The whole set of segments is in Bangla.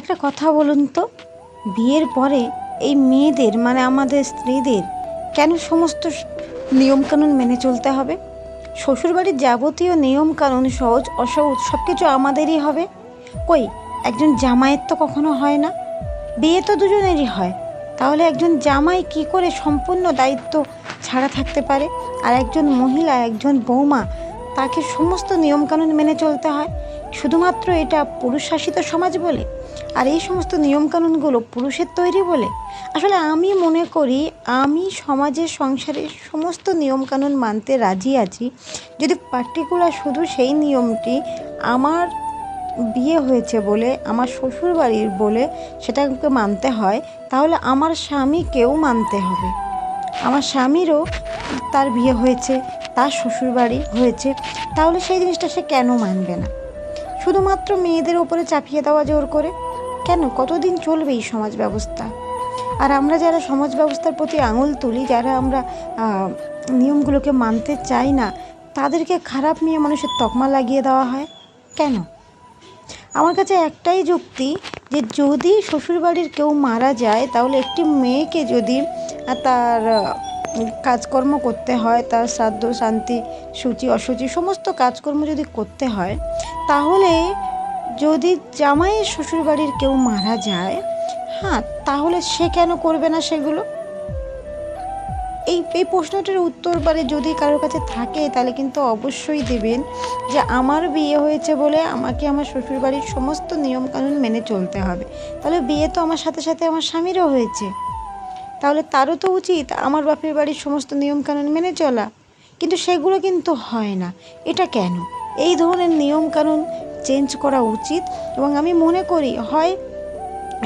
একটা কথা বলুন তো, বিয়ের পরে এই মেয়েদের মানে আমাদের স্ত্রীদের, কেন সমস্ত নিয়মকানুন মেনে চলতে হবে? শ্বশুরবাড়ির যাবতীয় নিয়মকানুন সহজ, অসহজ সব কিছু আমাদেরই হবে। কই, একজন জামাইয়ের তো কখনো হয় না। বিয়ে তো দুজনেরই হয়। তাহলে একজন জামাই কি করে সম্পূর্ণ দায়িত্ব ছাড়া থাকতে পারে? আর একজন মহিলা, একজন বৌমা, তাকে সমস্ত নিয়মকানুন মেনে চলতে হয়? শুধুমাত্র এটা পুরুষ শাসিত সমাজ বলে, আর এই সমস্ত নিয়মকানুনগুলো পুরুষের তৈরি বলে? আসলে আমি মনে করি, আমি সমাজের সংসারের সমস্ত নিয়মকানুন মানতে রাজি আছি, যদি পার্টিকুলার শুধু সেই নিয়মটি আমার বিয়ে হয়েছে বলে, আমার শ্বশুর বাড়ির বলে সেটাকে মানতে হয়, তাহলে আমার স্বামীকেও মানতে হবে। আমার স্বামীরও তার বিয়ে হয়েছে, তার শ্বশুরবাড়ি হয়েছে, তাহলে সেই জিনিসটা সে কেন মানবে না? শুধুমাত্র মেয়েদের ওপরে চাপিয়ে দেওয়া জোর করে? কেন? কতদিন চলবে এই সমাজ ব্যবস্থা? আর আমরা যারা সমাজ ব্যবস্থার প্রতি আঙুল তুলি, যারা আমরা নিয়মগুলোকে মানতে চাই না, তাদেরকে খারাপ মেয়ে মানুষের তকমা লাগিয়ে দেওয়া হয়? কেন? আমার কাছে একটাই যুক্তি যে, যদি শ্বশুরবাড়ির কেউ মারা যায়, তাহলে একটি মেয়েকে যদি তার কাজকর্ম করতে হয়, তার শ্রাদ্ধ শান্তি, সূচি, অসুচি, সমস্ত কাজকর্ম যদি করতে হয়, তাহলে যদি জামাইয়ের শ্বশুরবাড়ির কেউ মারা যায় হ্যাঁ তাহলে সে কেন করবে না সেগুলো? এই এই প্রশ্নটির উত্তর মানে যদি কারোর কাছে থাকে, তাহলে কিন্তু অবশ্যই দেবেন যে আমার বিয়ে হয়েছে বলে আমাকে আমার শ্বশুরবাড়ির সমস্ত নিয়মকানুন মেনে চলতে হবে। তাহলে বিয়ে তো আমার সাথে সাথে আমার স্বামীরও হয়েছে। তাহলে তারও তো উচিত আমার বাপের বাড়ির সমস্ত নিয়মকানুন মেনে চলা। কিন্তু সেগুলো কিন্তু হয় না। এটা কেন? এই ধরনের নিয়মকানুন চেঞ্জ করা উচিত এবং আমি মনে করি, হয়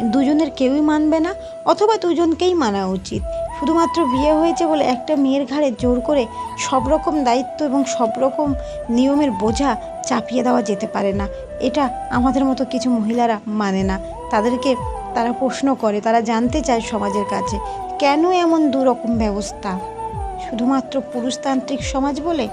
দুজনের কেউই মানবে না অথবা দুজনকেই মানা উচিত। শুধুমাত্র বিয়ে হয়েছে বলে একটা মেয়ের ঘাড়ে জোর করে সব রকম দায়িত্ব এবং সব রকম নিয়মের বোঝা চাপিয়ে দেওয়া যেতে পারে না। এটা আমাদের মতো কিছু মহিলারা মানে না। তাদেরকে তারা প্রশ্ন করে, তারা জানতে চায় সমাজের কাছে, কেন এমন দুরকম ব্যবস্থা? শুধুমাত্র পুরুষতান্ত্রিক সমাজ বলে?